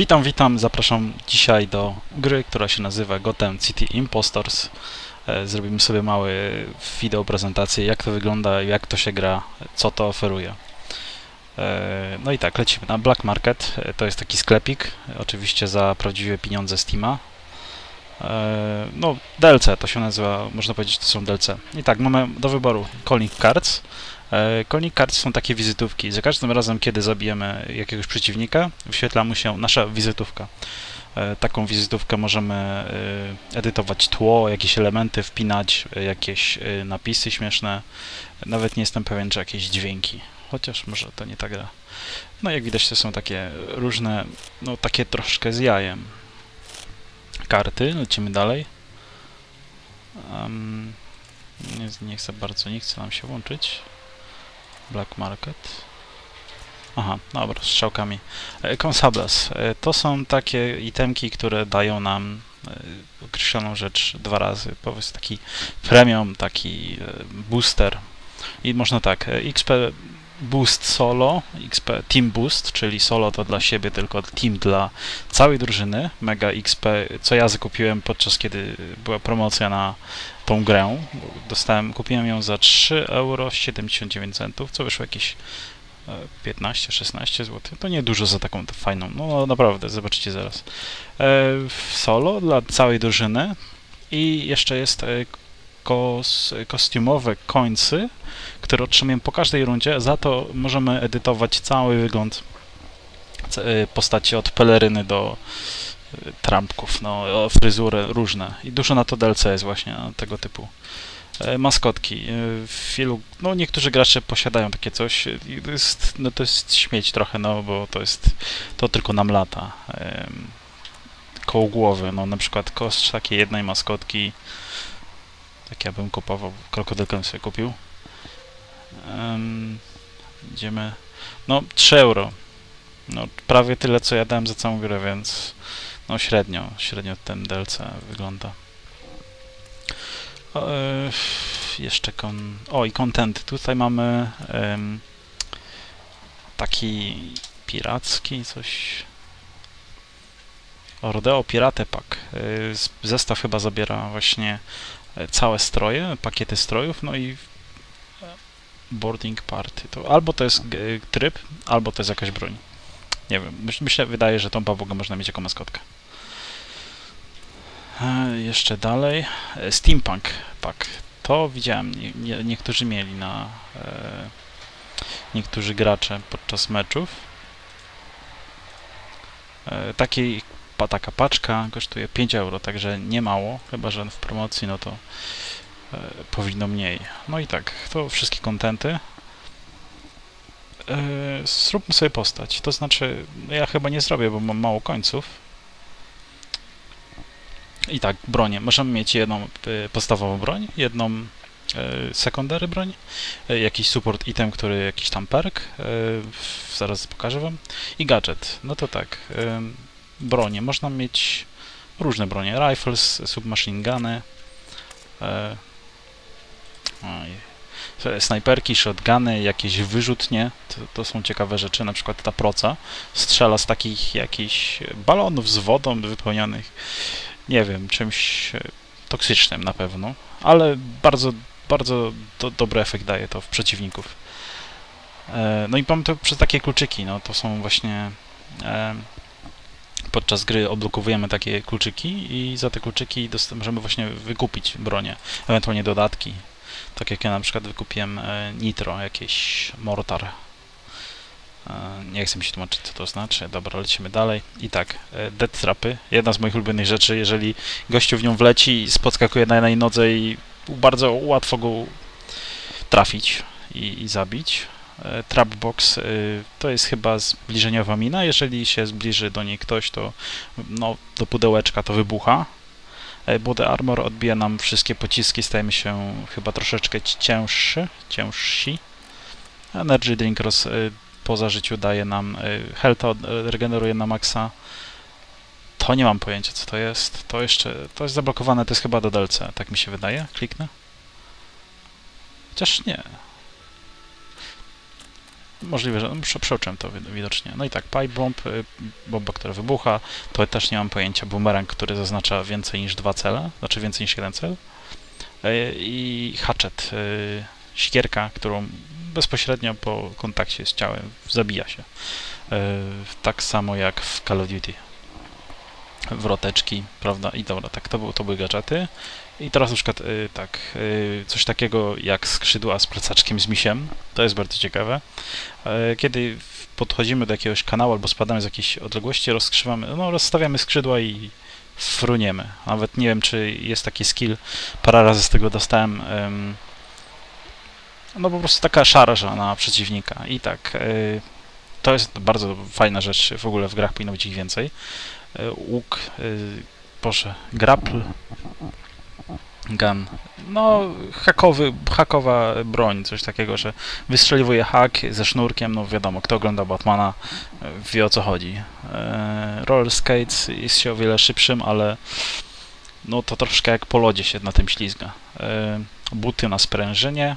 Witam, witam, zapraszam dzisiaj do gry, która się nazywa Gotham City Impostors. E, Zrobimy sobie mały wideo prezentację, jak to wygląda, jak to się gra, co to oferuje. E, No i tak, lecimy na Black Market, E, to jest taki sklepik, oczywiście za prawdziwe pieniądze Steama. No, DLC to się nazywa, można powiedzieć, to są DLC. I tak, mamy do wyboru Calling Cards. E, Calling Cards są takie wizytówki. Za każdym razem, kiedy zabijemy jakiegoś przeciwnika, wyświetla mu się nasza wizytówka. E, Taką wizytówkę możemy e, edytować tło, jakieś elementy, wpinać, e, jakieś e, napisy śmieszne. Nawet nie jestem pewien, czy jakieś dźwięki. Chociaż może to nie tak gra. No jak widać, to są takie różne, no takie troszkę z jajem. Karty, lecimy dalej. Em, nie, nie chcę bardzo, nie chce nam się łączyć. Black Market. Aha, dobra, strzałkami. E, Consables. E, To są takie itemki, które dają nam e, określoną rzecz dwa razy. Powiedz taki premium, taki booster. I można tak, XP Boost Solo, XP Team Boost, czyli solo to dla siebie, tylko team dla całej drużyny. Mega XP, co ja zakupiłem podczas kiedy była promocja na tą grę. Dostałem, kupiłem ją za 3,79 euro, co wyszło jakieś e, 15-16 zł. To nie dużo za taką fajną. No, no naprawdę, zobaczycie zaraz. E, solo dla całej drużyny i jeszcze jest e, kos, kostiumowe końcy, które otrzymujemy po każdej rundzie. Za to możemy edytować cały wygląd e, postaci od peleryny do e, trampków, no, o, fryzury różne. I dużo na to DLC jest właśnie na tego typu. E, Maskotki. E, W wielu, no niektórzy gracze posiadają takie coś. To jest, no to jest śmieć trochę, no bo to jest, to tylko nam lata. Koło głowy, no na przykład koszt takiej jednej maskotki, tak ja bym kupował, krokodylkę sobie kupił. Em, Idziemy, no 3 euro. No prawie tyle, co ja dałem za całą grę, więc no średnio, średnio ten DLC wygląda. O, e, jeszcze kon... O, i content. Tutaj mamy taki piracki, coś... Ordeo Pirate Pack. E, Zestaw chyba zabiera właśnie całe stroje, pakiety strojów, no i e, boarding party. To albo to jest g- tryb, albo to jest jakaś broń. Nie wiem, myśl- myślę, wydaje, że tą babugę można mieć jako maskotkę. E, Jeszcze dalej. E, Steampunk Pack. To widziałem, nie, nie, niektórzy mieli na... E, niektórzy gracze podczas meczów. E, takiej, taka paczka kosztuje 5 euro, także nie mało, chyba że w promocji no to e, powinno mniej. No i tak, to wszystkie kontenty. E, zróbmy sobie postać, to znaczy ja chyba nie zrobię, bo mam mało końców. I tak, bronie. Możemy mieć jedną e, podstawową broń, jedną e, secondary broń, e, jakiś support item, który jakiś tam perk, e, zaraz pokażę wam, i gadżet. No to tak, bronie. Można mieć różne bronie, rifles, submachine guny, e, snajperki, shotguny, jakieś wyrzutnie, to, to są ciekawe rzeczy, na przykład ta proca strzela z takich jakichś balonów z wodą wypełnionych nie wiem, czymś e, toksycznym na pewno, ale bardzo, bardzo do, dobry efekt daje to w przeciwników. E, no i mamy to przez takie kluczyki, no to są właśnie e, podczas gry odblokowujemy takie kluczyki i za te kluczyki możemy właśnie wykupić bronię, ewentualnie dodatki. Tak jak ja na przykład wykupiłem e, nitro, jakieś mortar. E, Nie chcę mi się tłumaczyć, co to znaczy. Dobra, lecimy dalej. I tak, e, death trapy. Jedna z moich ulubionych rzeczy, jeżeli gościu w nią wleci podskakuje na jednej nodze i bardzo łatwo go trafić i, i zabić. E, Trapbox e, to jest chyba zbliżeniowa mina. Jeżeli się zbliży do niej ktoś, to no, do pudełeczka to wybucha. E, Body Armor odbija nam wszystkie pociski, stajemy się chyba troszeczkę ci- cięższy, ciężsi. Energy Drink roz, po zażyciu daje nam health regeneruje na maksa. To nie mam pojęcia co to jest. To jeszcze to jest zablokowane, to jest chyba do DLC, tak mi się wydaje. Kliknę. Chociaż nie. Możliwe, że no, prze- przeoczyłem to wi- widocznie. No i tak, pipe bomb, y, bomba, która wybucha, to też nie mam pojęcia. Boomerang, który zaznacza więcej niż dwa cele, znaczy więcej niż jeden cel. Y, I hatchet, y, siekierka, którą bezpośrednio po kontakcie z ciałem zabija się. Tak samo jak w Call of Duty. Wroteczki, prawda? I dobra, tak, to, był, to były gadżety. I teraz na przykład y, tak, y, coś takiego jak skrzydła z plecaczkiem z misiem, to jest bardzo ciekawe. E, Kiedy podchodzimy do jakiegoś kanału albo spadamy z jakiejś odległości, rozkrzywamy, no rozstawiamy skrzydła i fruniemy. Nawet nie wiem, czy jest taki skill, parę razy z tego dostałem. em, no po prostu taka szarża na przeciwnika. I tak, y, to jest bardzo fajna rzecz, w ogóle w grach powinno być ich więcej. E, Łuk, y, Boże, grapple, gun. No, hakowy, hakowa broń, coś takiego, że wystrzeliwuje hak ze sznurkiem, no wiadomo, kto ogląda Batmana wie o co chodzi. E, roller skates jest się o wiele szybszym, ale no to troszkę jak po lodzie się na tym ślizga. E, buty na sprężynie,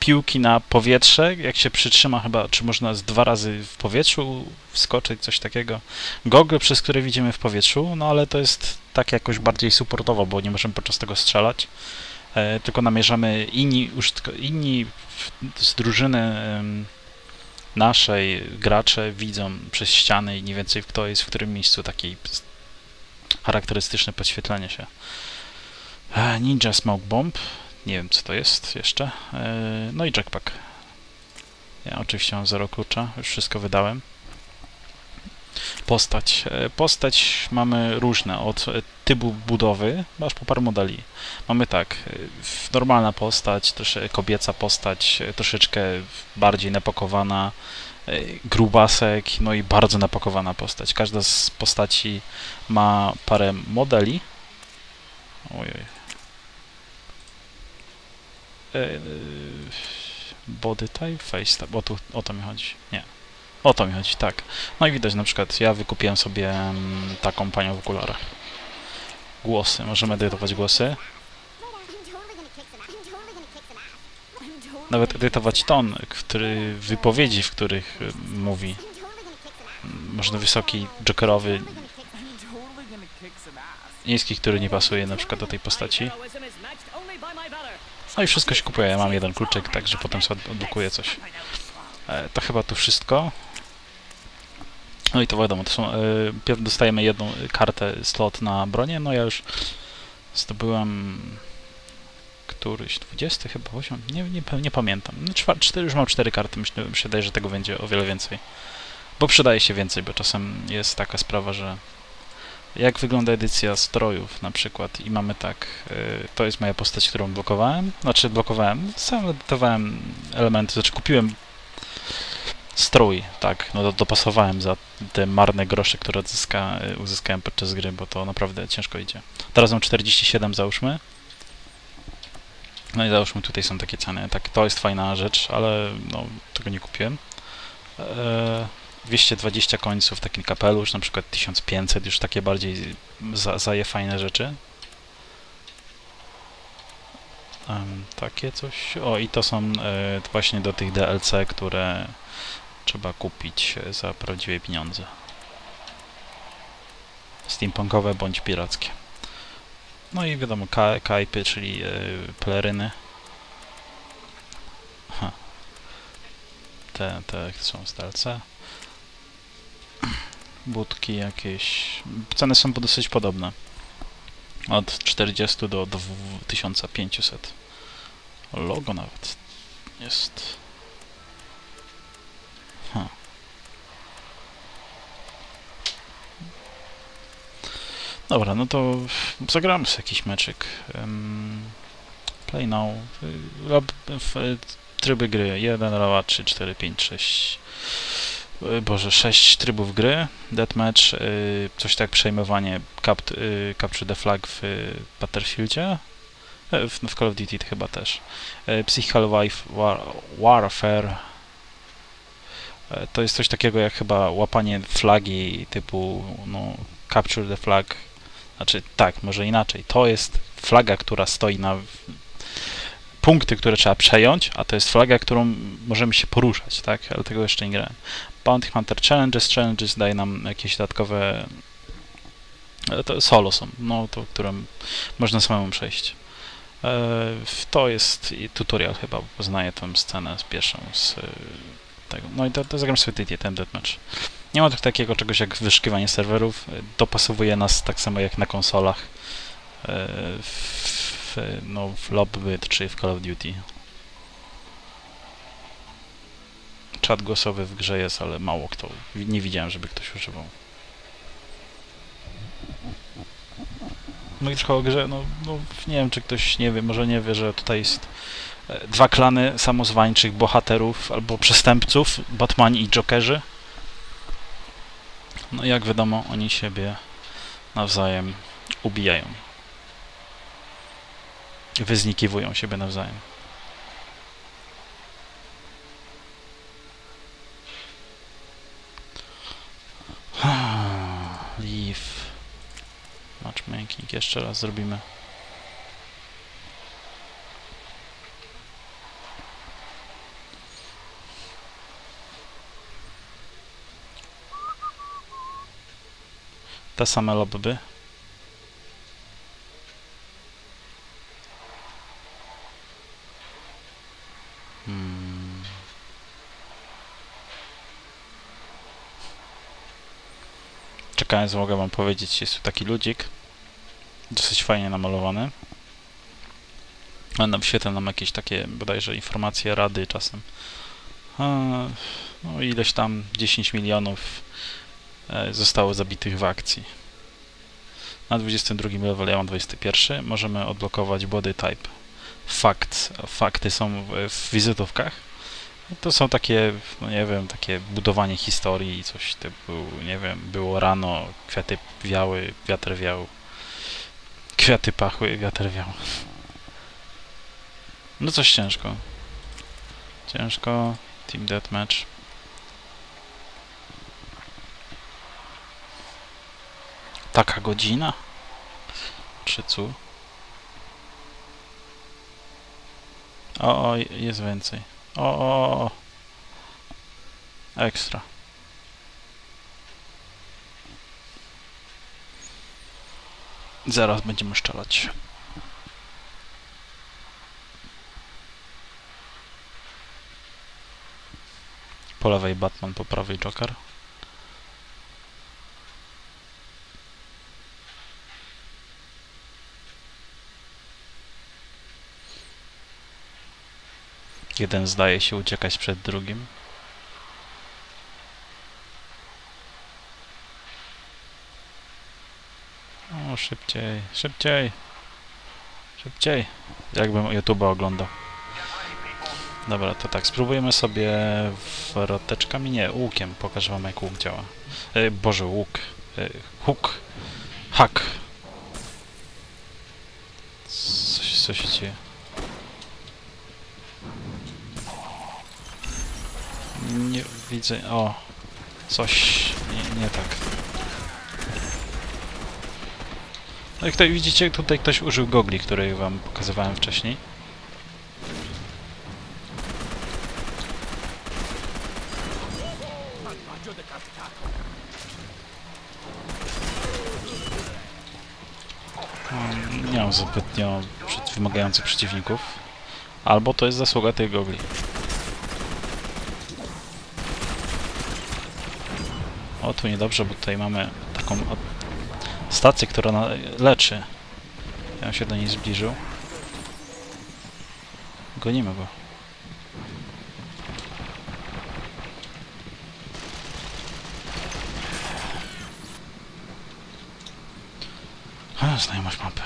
piłki na powietrze, jak się przytrzyma chyba, czy można z dwa razy w powietrzu wskoczyć, coś takiego. Gogle, przez które widzimy w powietrzu, no ale to jest tak jakoś bardziej supportowo, bo nie możemy podczas tego strzelać, e, tylko namierzamy inni, inni z drużyny naszej, gracze widzą przez ściany i mniej więcej kto jest w którym miejscu, takie charakterystyczne podświetlenie się. E, Ninja Smoke Bomb, nie wiem co to jest jeszcze, e, no i Jackpack. Ja oczywiście mam zero klucza, już wszystko wydałem. Postać. E, Postać mamy różne, od typu budowy, aż po parę modeli. Mamy tak, e, normalna postać, też kobieca postać, troszeczkę bardziej napakowana, grubasek, no i bardzo napakowana postać. Każda z postaci ma parę modeli. Ojej. E, e, Body type, face type, o, tu, o to mi chodzi. Nie. O to mi chodzi, tak. No i widać na przykład, ja wykupiłem sobie taką panią w okularach. Głosy, możemy edytować głosy. Nawet edytować ton, który, wypowiedzi, w których mówi. Można wysoki, jokerowy, niski, który nie pasuje na przykład do tej postaci. No i wszystko się kupuje, ja mam jeden kluczyk, także potem sobie odblokuję coś. E, to chyba tu wszystko. No i to wiadomo, to są, pierw dostajemy jedną kartę, slot na bronię, no ja już zdobyłem któryś, 20 chyba, 8, nie, nie, nie pamiętam. No, cztery, już mam cztery karty, myślę, wydaje, że tego będzie o wiele więcej. Bo przydaje się więcej, bo czasem jest taka sprawa, że jak wygląda edycja strojów na przykład i mamy tak, y, to jest moja postać, którą blokowałem, znaczy blokowałem, sam edytowałem elementy, znaczy kupiłem strój, tak, no do, dopasowałem za te marne grosze, które odzyska, y, uzyskałem podczas gry, bo to naprawdę ciężko idzie. Teraz mam 47 załóżmy. No i załóżmy tutaj są takie ceny, tak, to jest fajna rzecz, ale no, tego nie kupiłem. E, 220 końców, taki kapelusz, na przykład 1500, już takie bardziej za, zaje fajne rzeczy. Em, takie coś. O, i to są e, właśnie do tych DLC, które trzeba kupić e, za prawdziwe pieniądze. Steampunkowe bądź pirackie. No i wiadomo, ka kajpy, czyli e, peleryny. Te, te są z DLC budki jakieś. Ceny są dosyć podobne. Od 40 do 2500. Logo nawet jest. Dobra, no to zagramy sobie jakiś meczyk. Play now. Tryby gry. 1, 2, 3, 4, 5, 6. Y, Boże, 6 trybów gry, deathmatch, y, coś tak przejmowanie capt, y, Capture the Flag w y, Battlefieldzie, E, w, w Call of Duty chyba też, y, Psychical Wife war, Warfare, E, to jest coś takiego jak chyba łapanie flagi typu no, Capture the Flag, znaczy tak, może inaczej, to jest flaga, która stoi na punkty, które trzeba przejąć, a to jest flaga, którą możemy się poruszać, tak? Ale tego jeszcze nie grałem. Bounty Hunter Challenges, Challenges daje nam jakieś dodatkowe e, to solo są, no to, które można samemu przejść. E, To jest tutorial chyba, bo poznaję tę scenę z pierwszą z e, tego. No i to, to zagram sobie TT, ten deathmatch. Nie ma tu takiego czegoś jak wyszukiwanie serwerów. Dopasowuje nas tak samo jak na konsolach. W, no, w Lobbyt czy w Call of Duty. Czat głosowy w grze jest, ale mało kto. Nie widziałem, żeby ktoś używał. No i trochę o grze, no, no nie wiem, czy ktoś nie wie, może nie wie, że tutaj jest e, dwa klany samozwańczych bohaterów albo przestępców, Batmani i Jokerzy. No jak wiadomo, oni siebie nawzajem ubijają. Wyznikiwują siebie nawzajem. Leave. Matchmaking. Jeszcze raz zrobimy. Te same lobby. Czekając mogę wam powiedzieć, jest tu taki ludzik. Dosyć fajnie namalowany. A nam wyświetla nam jakieś takie bodajże informacje, rady czasem. No ileś tam 10 milionów e, zostało zabitych w akcji. Na 22 level, ja mam 21, możemy odblokować body type. Fakt, fakty są w wizytówkach. To są takie, no nie wiem, takie budowanie historii i coś typu, nie wiem, było rano, kwiaty wiały, wiatr wiał. Kwiaty pachły, wiatr wiał. No coś ciężko. Ciężko. Team Deathmatch. Taka godzina? Czy co? O, o, jest więcej. O, o, o. Ekstra. Zaraz będziemy szczelać. Po lewej Batman, po prawej Joker. Jeden zdaje się uciekać przed drugim. O, szybciej, szybciej, szybciej. Jakbym YouTube'a oglądał. Dobra, to tak, spróbujemy sobie wroteczkami, nie, łukiem, pokażę wam jak łuk działa. E, Boże, łuk. E, huk. Hak. Coś, co się dzieje? Nie widzę, o. Coś nie, nie tak. No jak tutaj widzicie, tutaj ktoś użył gogli, które wam pokazywałem wcześniej. Mm, Nie mam zbytnio wymagających przeciwników. Albo to jest zasługa tych gogli. O, tu niedobrze, bo tutaj mamy taką stację, która leczy. Ja bym się do niej zbliżył. Gonimy go. A, znajomość mapy.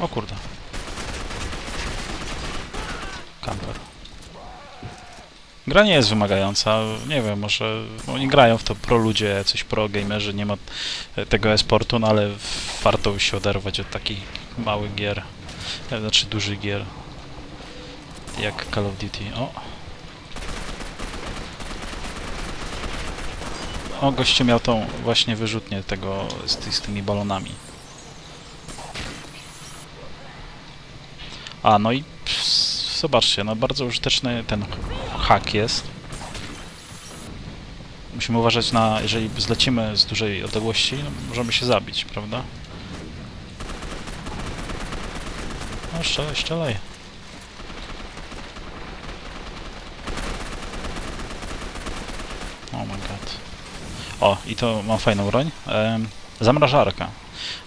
O kurde. Gra nie jest wymagająca, nie wiem, może oni grają w to pro ludzie, coś pro gamerzy, nie ma tego e-sportu, no ale warto się oderwać od takich małych gier, e, znaczy dużych gier, jak Call of Duty. O! O, gościu miał tą właśnie wyrzutnię tego z, ty, z tymi balonami. A, no i zobaczcie, no bardzo użyteczny ten hak jest. Musimy uważać na, jeżeli zlecimy z dużej odległości, no, możemy się zabić, prawda? No, strzelaj, strzelaj. Oh my god. O, i to mam fajną broń. Em, zamrażarka.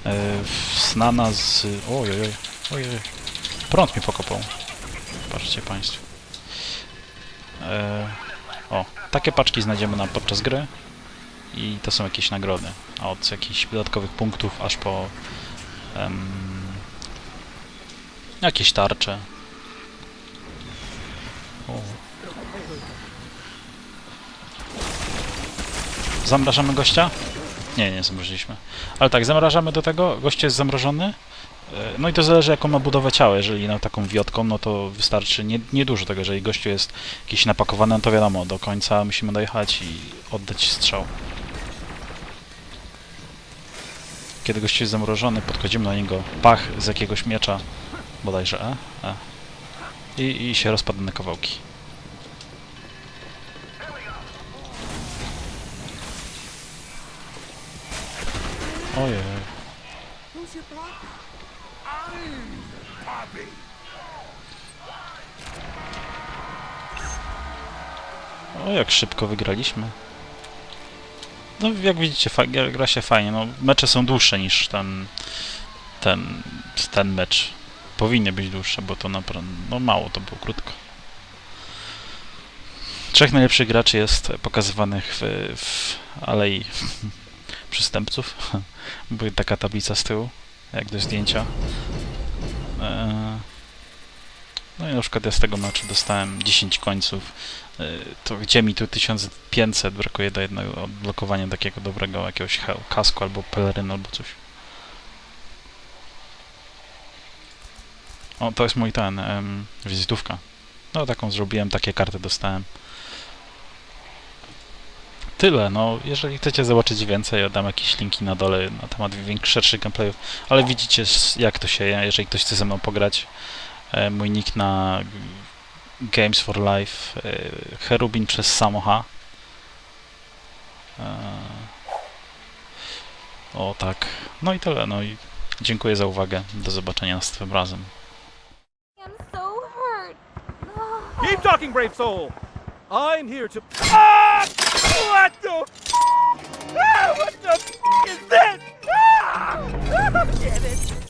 E, znana z... Oj, oj, oj, oj, oj. Prąd mi pokopał. Patrzcie Państwo. E, o, takie paczki znajdziemy nam podczas gry. I to są jakieś nagrody. A od jakichś dodatkowych punktów aż po... em, jakieś tarcze. O. Zamrażamy gościa? Nie, nie zamroziliśmy. Ale tak, zamrażamy do tego, gość jest zamrożony. E, No i to zależy jaką ma budowę ciała. Jeżeli na taką wiotką, no to wystarczy nie, nie dużo tego. Jeżeli gościu jest jakiś napakowany, no to wiadomo, do końca musimy dojechać i oddać strzał. Kiedy gościu jest zamrożony, podchodzimy do niego, pach z jakiegoś miecza, bodajże E, e. I, i się rozpada na kawałki. Ojej. O, jak szybko wygraliśmy. No, jak widzicie, gra się fajnie. No, mecze są dłuższe niż ten, ten, ten mecz. Powinny być dłuższe, bo to naprawdę, no mało to było, krótko. Trzech najlepszych graczy jest pokazywanych w, w alei przystępców. Była taka tablica z tyłu, jak do zdjęcia. Eee, No i na przykład ja z tego meczu dostałem 10 końców. Y, to gdzie mi tu 1500 brakuje do jednego odblokowania takiego dobrego jakiegoś kasku albo peleryny albo coś. O, to jest mój ten, wizytówka. No taką zrobiłem, takie karty dostałem. Tyle, no jeżeli chcecie zobaczyć więcej, ja dam jakieś linki na dole na temat większych, szerszych gameplayów, ale widzicie jak to się je, jeżeli ktoś chce ze mną pograć. E, mój nick na Games for Life, e, Cherubin przez Samocha. E, O tak. No i tyle. No i dziękuję za uwagę. Do zobaczenia następnym razem. Keep talking, brave soul. I'm here to. Ah! What the f? Ah, what the f is this? Ah! Damn it!